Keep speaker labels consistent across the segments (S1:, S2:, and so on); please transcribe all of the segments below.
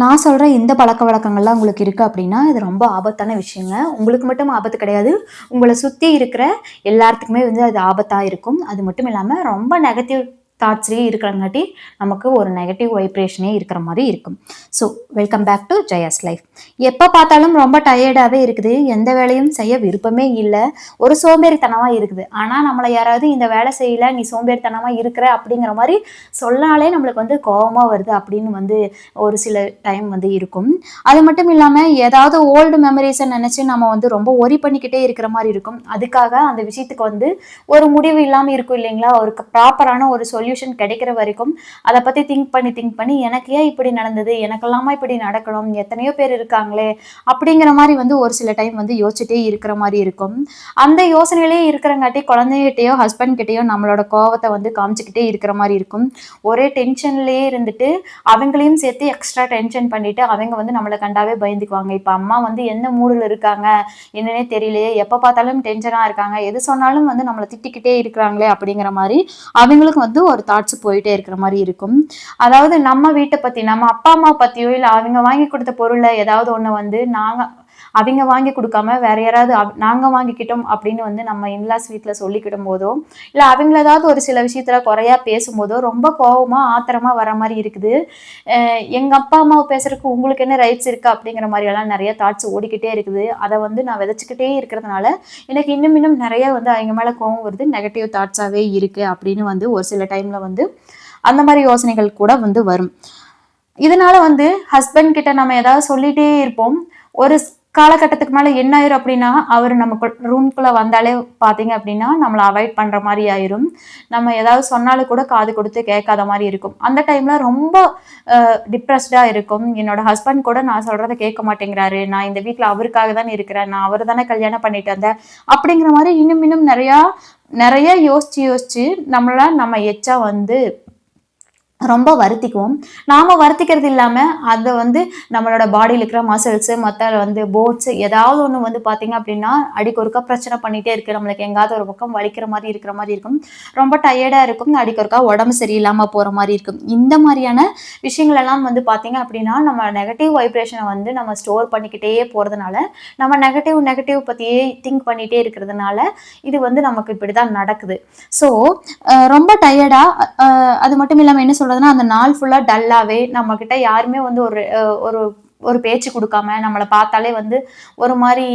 S1: நான் சொல்கிற இந்த பழக்க வழக்கங்கள்லாம் உங்களுக்கு இருக்குது அப்படின்னா இது ரொம்ப ஆபத்தான விஷயங்க. உங்களுக்கு மட்டும் ஆபத்து கிடையாது. உங்களை சுற்றி இருக்கிற எல்லாத்துக்குமே வந்து அது ஆபத்தாக இருக்கும். அது மட்டும் இல்லாமல் ரொம்ப நெகட்டிவ் தாட்ஸ்லேயே இருக்கிறங்காட்டி நமக்கு ஒரு நெகட்டிவ் வைப்ரேஷனே இருக்கிற மாதிரி இருக்கும். So welcome back to Jaya's life எப்போ பார்த்தாலும் ரொம்ப டயர்டாகவே இருக்குது. எந்த வேலையும் செய்ய விருப்பமே இல்லை. ஒரு சோம்பேறித்தனமாக இருக்குது. ஆனால் நம்மளை யாராவது இந்த வேலை செய்யல நீ சோம்பேறித்தனமாக இருக்கிற அப்படிங்கிற மாதிரி சொன்னாலே நம்மளுக்கு வந்து கோபமாக வருது அப்படின்னு வந்து ஒரு சில டைம் வந்து இருக்கும். அது மட்டும் இல்லாமல் ஏதாவது ஓல்டு மெமரிஸை நினச்சி நம்ம வந்து ரொம்ப ஒரி பண்ணிக்கிட்டே இருக்கிற மாதிரி இருக்கும். அதுக்காக அந்த விஷயத்துக்கு வந்து ஒரு முடிவு இல்லாமல் இருக்கும் இல்லைங்களா? ஒரு ப்ராப்பரான ஒரு சொல்யூஷன் கிடைக்கிற வரைக்கும் அதை பற்றி திங்க் பண்ணி திங்க் பண்ணி எனக்கு ஏன் இப்படி நடந்தது? எனக்கெல்லாமா இப்படி நடக்கணும்? எத்தனையோ பேர் இருக்காங்களே? அப்படிங்கிற மாதிரி வந்து ஒரு சில டைம் வந்து யோசிச்சுட்டே இருக்கிற மாதிரி இருக்கும். அந்த யோசனையிலே இருக்கிறங்காட்டி குழந்தைகிட்டயோ ஹஸ்பண்ட் கிட்டேயோ நம்மளோட கோவத்தை வந்து காமிச்சிக்கிட்டே இருக்கிற மாதிரி இருக்கும். ஒரே டென்ஷன்லேயே இருந்துட்டு அவங்களையும் சேர்த்து எக்ஸ்ட்ரா டென்ஷன் பண்ணிட்டு அவங்க வந்து நம்மளை கண்டாவே பயந்துக்குவாங்க. இப்போ அம்மா வந்து எந்த மூடில் இருக்காங்க? என்னன்னே தெரியலையே. எப்போ பார்த்தாலும் டென்ஷனாக இருக்காங்க. எது சொன்னாலும் வந்து நம்மளை திட்டிக்கிட்டே இருக்கிறாங்களே அப்படிங்கிற மாதிரி அவங்களுக்கு வந்து ஒரு தாட்ஸ் போயிட்டே இருக்கிற மாதிரி இருக்கும். அதாவது நம்ம வீட்டை பற்றி நம்ம அப்பா அம்மா பற்றியோ இல்லை அவங்க வாங்கி கொடுத்த பொருளை ஏதாவது ஒன்று வந்து நாங்கள் அவங்க வாங்கி கொடுக்காம வேற யாராவது நாங்கள் நாங்க வாங்கிக்கிட்டோம் அப்படின்னு வந்து நம்ம இன்லாஸ் வீட்டில் சொல்லிக்கிடும் போதோ இல்லை அவங்கள ஏதாவது ஒரு சில விஷயத்துல குறையா பேசும்போதோ ரொம்ப கோவமா ஆத்திரமா வர மாதிரி இருக்குது. எங்கள் எங்க அப்பா அம்மாவை பேசுறதுக்கு உங்களுக்கு என்ன ரைட்ஸ் இருக்கு அப்படிங்கிற மாதிரி எல்லாம் நிறைய தாட்ஸ் ஓடிக்கிட்டே இருக்குது. அதை வந்து நான் விதைச்சிக்கிட்டே இருக்கிறதுனால எனக்கு இன்னும் இன்னும் நிறைய வந்து அவங்க மேல கோவம் வருது நெகட்டிவ் தாட்ஸாவே இருக்கு அப்படின்னு வந்து ஒரு சில டைம்ல வந்து அந்த மாதிரி யோசனைகள் கூட வந்து வரும். இதனால வந்து ஹஸ்பண்ட் கிட்ட நம்ம ஏதாவது சொல்லிட்டே இருப்போம். ஒரு காலகட்டத்துக்கு மேல என்ன ஆயிரும் அப்படின்னா அவர் நமக்கு ரூம்குள்ள வந்தாலே பாத்தீங்க அப்படின்னா நம்மளை அவாய்ட் பண்ற மாதிரி ஆயிரும். நம்ம ஏதாவது சொன்னாலும் கூட காது கொடுத்து கேட்காத மாதிரி இருக்கும். அந்த டைம்ல ரொம்ப டிப்ரெஸ்டா இருக்கும். என்னோட ஹஸ்பண்ட் கூட நான் சொல்றதை கேட்க மாட்டேங்கிறாரு. நான் இந்த வீட்டில் அவருக்காக தானே இருக்கிறேன். நான் அவர் தானே கல்யாணம் பண்ணிட்டு வந்தேன். அப்படிங்கிற மாதிரி இன்னும் இன்னும் நிறையா நிறைய யோசிச்சு யோசிச்சு நம்மள நம்ம எச்சா வந்து ரொம்ப வருத்திக்குவோம். நாம வருத்திக்கிறது இல்லாம அதை வந்து நம்மளோட பாடியில் இருக்கிற மசில்ஸ் மற்ற வந்து போட்ஸ் ஏதாவது ஒன்று வந்து பார்த்தீங்க அப்படின்னா அடிக்கொருக்கா பிரச்சனை பண்ணிட்டே இருக்கு. நம்மளுக்கு எங்காவது ஒரு பக்கம் வலிக்கிற மாதிரி இருக்கிற மாதிரி இருக்கும். ரொம்ப டயர்டாக இருக்கும். அடிக்கொருக்கா உடம்பு சரியில்லாமல் போகிற மாதிரி இருக்கும். இந்த மாதிரியான விஷயங்கள் எல்லாம் வந்து பார்த்தீங்க அப்படின்னா நம்ம நெகட்டிவ் வைப்ரேஷனை வந்து நம்ம ஸ்டோர் பண்ணிக்கிட்டே போகிறதுனால நம்ம நெகட்டிவ் நெகட்டிவ் பற்றியே திங்க் பண்ணிகிட்டே இருக்கிறதுனால இது வந்து நமக்கு இப்படி தான் நடக்குது ஸோ ரொம்ப டயர்டாக அது மட்டும் இல்லாமல் என்ன சொன்னதுன்னா அந்த நாள் ஃபுல்லாக டல்லாகவே நம்மக்கிட்ட யாருமே வந்து ஒரு ஒரு ஒரு பேச்சு கொடுக்காம நம்மளை பார்த்தாலே வந்து ஒரு மாதிரி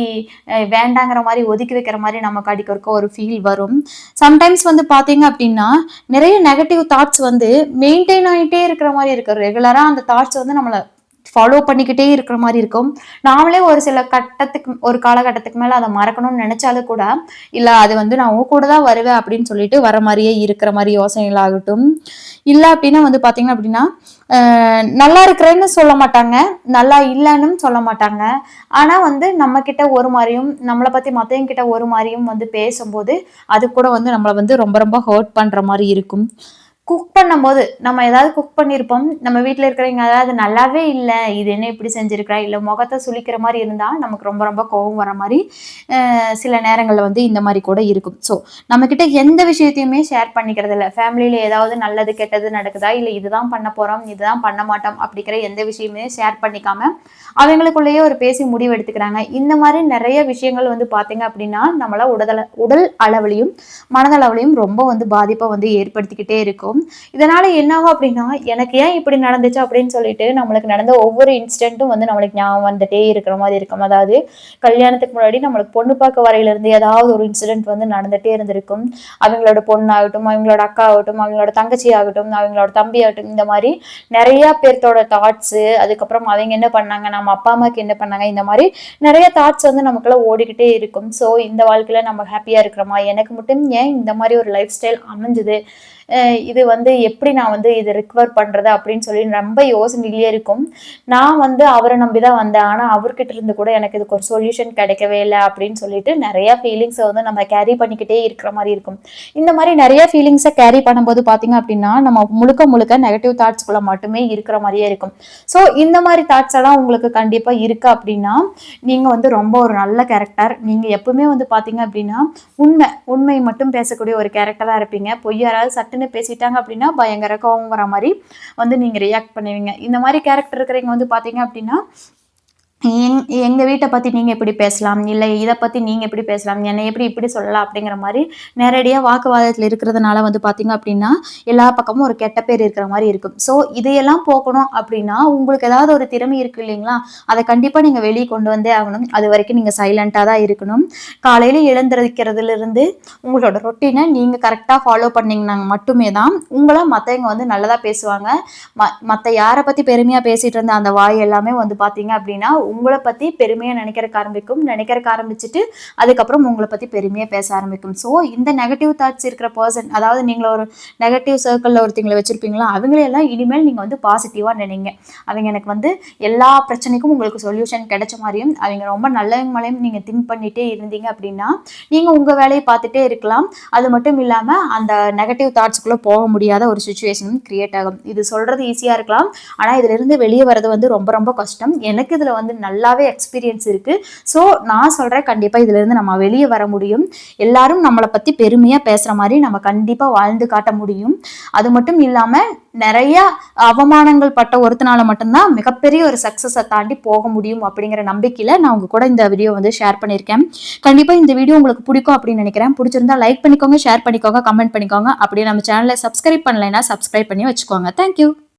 S1: வேண்டாங்கிற மாதிரி ஒதுக்கி வைக்கிற மாதிரி நமக்கு அடிக்க ஒரு ஃபீல் வரும். சம்டைம்ஸ் வந்து பார்த்தீங்க அப்படின்னா நிறைய நெகட்டிவ் தாட்ஸ் வந்து மெயின்டைன் ஆகிட்டே இருக்கிற மாதிரி இருக்கு. ரெகுலராக அந்த தாட்ஸ் வந்து நம்மளை ஃபாலோ பண்ணிக்கிட்டே இருக்கிற மாதிரி இருக்கும். நாமளே ஒரு சில கட்டத்துக்கு ஒரு காலகட்டத்துக்கு மேலே அதை மறக்கணும்னு நினைச்சாலும் கூட இல்லை அது வந்து நான் உன் கூட தான் வருவேன் அப்படின்னு சொல்லிட்டு வர மாதிரியே இருக்கிற மாதிரி யோசனைகளாகட்டும். இல்லை அப்படின்னா வந்து பார்த்தீங்கன்னா அப்படின்னா நல்லா இருக்கிறேன்னு சொல்ல மாட்டாங்க. நல்லா இல்லைன்னு சொல்ல மாட்டாங்க. ஆனால் வந்து நம்ம கிட்ட ஒரு மாதிரியும் நம்மளை பற்றி மற்றவங்க கிட்ட ஒரு மாதிரியும் வந்து பேசும்போது அது கூட வந்து நம்மளை வந்து ரொம்ப ரொம்ப ஹர்ட் பண்ணுற மாதிரி இருக்கும். குக் பண்ணும்போது நம்ம ஏதாவது குக் பண்ணியிருப்போம் நம்ம வீட்டில் இருக்கிறவங்க அதாவது நல்லாவே இல்லை இது என்ன இப்படி செஞ்சிருக்கிறா? இல்லை முகத்தை சுளிக்கிற மாதிரி இருந்தால் நமக்கு ரொம்ப ரொம்ப கோவம் வர மாதிரி சில நேரங்களில் வந்து இந்த மாதிரி கூட இருக்கும். ஸோ நம்மக்கிட்ட எந்த விஷயத்தையுமே ஷேர் பண்ணிக்கிறது இல்லை. ஃபேமிலியில் ஏதாவது நல்லது கெட்டது நடக்குதா? இல்லை இதுதான் பண்ண போகிறோம் இதுதான் பண்ண மாட்டோம் அப்படிங்கிற எந்த விஷயமே ஷேர் பண்ணிக்காம அவங்களுக்குள்ளேயே ஒரு பேசி முடிவு எடுத்துக்கிறாங்க. இந்த மாதிரி நிறைய விஷயங்கள் வந்து பார்த்தீங்க அப்படின்னா நம்மள உடல் உடல் அளவுலையும் மனதளவுலையும் ரொம்ப வந்து பாதிப்பை வந்து ஏற்படுத்திக்கிட்டே இருக்கும். இதனால என்னாகும் அப்படின்னா எனக்கு ஏன் இப்படி நடந்துச்சு அப்படின்னு சொல்லிட்டு நம்மளுக்கு நடந்த ஒவ்வொரு இன்சிடென்ட்டும் வந்து நம்மளுக்கு ஞாபகம் வந்துட்டே இருக்கிற மாதிரி இருக்கும். அதாவது கல்யாணத்துக்கு முன்னாடி நம்மளுக்கு பொண்ணு பார்க்க வரையிலிருந்து ஏதாவது ஒரு இன்சிடென்ட் வந்து நடந்துட்டே இருந்திருக்கும். அவங்களோட பொண்ணாகட்டும் அவங்களோட அக்கா ஆகட்டும் அவங்களோட தங்கச்சி ஆகட்டும் அவங்களோட தம்பி ஆகட்டும் இந்த மாதிரி நிறைய பேர்த்தோட தாட்ஸு அதுக்கப்புறம் அவங்க என்ன பண்ணாங்க நம்ம அப்பா அம்மாவுக்கு என்ன பண்ணாங்க இந்த மாதிரி நிறைய தாட்ஸ் வந்து நமக்குள்ள ஓடிக்கிட்டே இருக்கும். ஸோ இந்த வாழ்க்கையில் நம்ம ஹாப்பியா இருக்கிறோமா? எனக்கு மட்டும் ஏன் இந்த மாதிரி ஒரு லைஃப் ஸ்டைல் அமைஞ்சுது? இது வந்து எப்படி நான் வந்து இதை ரிக்வர் பண்ணுறது அப்படின்னு சொல்லி ரொம்ப யோசனையிலேயே இருக்கும். நான் வந்து அவரை நம்பி தான் வந்தேன். ஆனால் அவர்கிட்ட இருந்து கூட எனக்கு இதுக்கு ஒரு சொல்யூஷன் கிடைக்கவே இல்லை அப்படின்னு சொல்லிட்டு நிறைய ஃபீலிங்ஸை வந்து நம்ம கேரி பண்ணிக்கிட்டே இருக்கிற மாதிரி இருக்கும். இந்த மாதிரி நிறைய ஃபீலிங்ஸை கேரி பண்ணும்போது பார்த்தீங்க அப்படின்னா நம்ம முழுக்க முழுக்க நெகட்டிவ் தாட்ஸ்குள்ள மட்டுமே இருக்கிற மாதிரியே இருக்கும். ஸோ இந்த மாதிரி தாட்ஸ் எல்லாம் உங்களுக்கு கண்டிப்பாக இருக்கு அப்படின்னா நீங்கள் வந்து ரொம்ப ஒரு நல்ல கேரக்டர் நீங்கள் எப்பவுமே வந்து பார்த்தீங்க அப்படின்னா உண்மை உண்மை மட்டும் பேசக்கூடிய ஒரு கேரக்டராக இருப்பீங்க. பொய் யாராவது சட்டுன்னு பேசிட்டாங்க அப்படின்னா பயங்கர கோவம் வர மாதிரி வந்து நீங்கள் ரியாக்ட் பண்ணுவீங்க. இந்த மாதிரி கேரக்டர் இருக்கிறவங்க வந்து பார்த்தீங்க அப்படின்னா எங் எங்கள் வீட்டை பற்றி நீங்கள் எப்படி பேசலாம் இல்லை இதை பற்றி நீங்கள் எப்படி பேசலாம் என்னை எப்படி இப்படி சொல்லலாம் அப்படிங்கிற மாதிரி நேரடியாக வாக்குவாதத்தில் இருக்கிறதுனால வந்து பார்த்தீங்க அப்படின்னா எல்லா பக்கமும் ஒரு கெட்ட பேர் இருக்கிற மாதிரி இருக்கும். ஸோ இதையெல்லாம் போக்கணும் அப்படின்னா உங்களுக்கு ஏதாவது ஒரு திறமை இருக்கு இல்லைங்களா? அதை கண்டிப்பாக நீங்கள் வெளியே கொண்டு வந்தே ஆகணும். அது வரைக்கும் நீங்கள் சைலண்ட்டாக தான் இருக்கணும். காலையில் எழுந்திருக்கிறதுலேருந்து உங்களோட ரொட்டீனை நீங்கள் கரெக்டாக ஃபாலோ பண்ணிங்கன்னா மட்டுமே தான் உங்களை மற்றவங்க வந்து நல்லதாக பேசுவாங்க. ம மற்ற யாரை பற்றி பெருமையாக பேசிகிட்டு இருந்த அந்த வாய் எல்லாமே வந்து பார்த்தீங்க அப்படின்னா உங்களை பற்றி பெருமையாக நினைக்கிறக்க ஆரம்பிக்கும். நினைக்கிறக்க ஆரம்பிச்சுட்டு அதுக்கப்புறம் உங்களை பற்றி பெருமையாக பேச ஆரம்பிக்கும். ஸோ இந்த நெகட்டிவ் தாட்ஸ் இருக்கிற பர்சன் அதாவது நீங்கள் ஒரு நெகட்டிவ் சர்க்கிளில் ஒருத்தங்களை வச்சுருப்பீங்களா? அவங்களையெல்லாம் இனிமேல் நீங்கள் வந்து பாசிட்டிவாக நினைங்க. அவங்க எனக்கு வந்து எல்லா பிரச்சனைக்கும் உங்களுக்கு சொல்யூஷன் கிடைச்ச மாதிரியும் அவங்க ரொம்ப நல்லவங்க மேலேயும் நீங்கள் திங்க் பண்ணிகிட்டே இருந்தீங்க அப்படின்னா நீங்கள் உங்கள் வேலையை பார்த்துட்டே இருக்கலாம். அது மட்டும் இல்லாமல் அந்த நெகட்டிவ் தாட்ஸ்க்குள்ளே போக முடியாத ஒரு சுச்சுவேஷனும் கிரியேட் ஆகும். இது சொல்கிறது ஈஸியாக இருக்கலாம். ஆனால் இதிலிருந்து வெளியே வர்றது வந்து ரொம்ப ரொம்ப கஷ்டம். எனக்கு இதில் வந்து நல்லாவே எக்ஸ்பீரியன்ஸ் இருக்குது ஸோ நான் சொல்கிறேன் கண்டிப்பாக இதுலேருந்து நம்ம வெளியே வர முடியும். எல்லாரும் நம்மளை பற்றி பெருமையாக பேசுகிற மாதிரி நம்ம கண்டிப்பாக வாழ்ந்து காட்ட முடியும். அது மட்டும் இல்லாமல் நிறைய அவமானங்கள் பட்ட ஒருத்தனால மட்டும்தான் மிகப்பெரிய ஒரு சக்ஸஸை தாண்டி போக முடியும் அப்படிங்கிற நம்பிக்கையில் நான் உங்க கூட இந்த வீடியோ வந்து ஷேர் பண்ணியிருக்கேன். கண்டிப்பாக இந்த வீடியோ உங்களுக்கு பிடிக்கும் அப்படின்னு நினைக்கிறேன். பிடிச்சிருந்தா லைக் பண்ணிக்கோங்க ஷேர் பண்ணிக்கோங்க கமெண்ட் பண்ணிக்கோங்க. அப்படியே நம்ம சேனலை சப்ஸ்கிரைப் பண்ணலைன்னா சப்ஸ்கிரைப் பண்ணி வச்சுக்கோங்க. தேங்க்யூ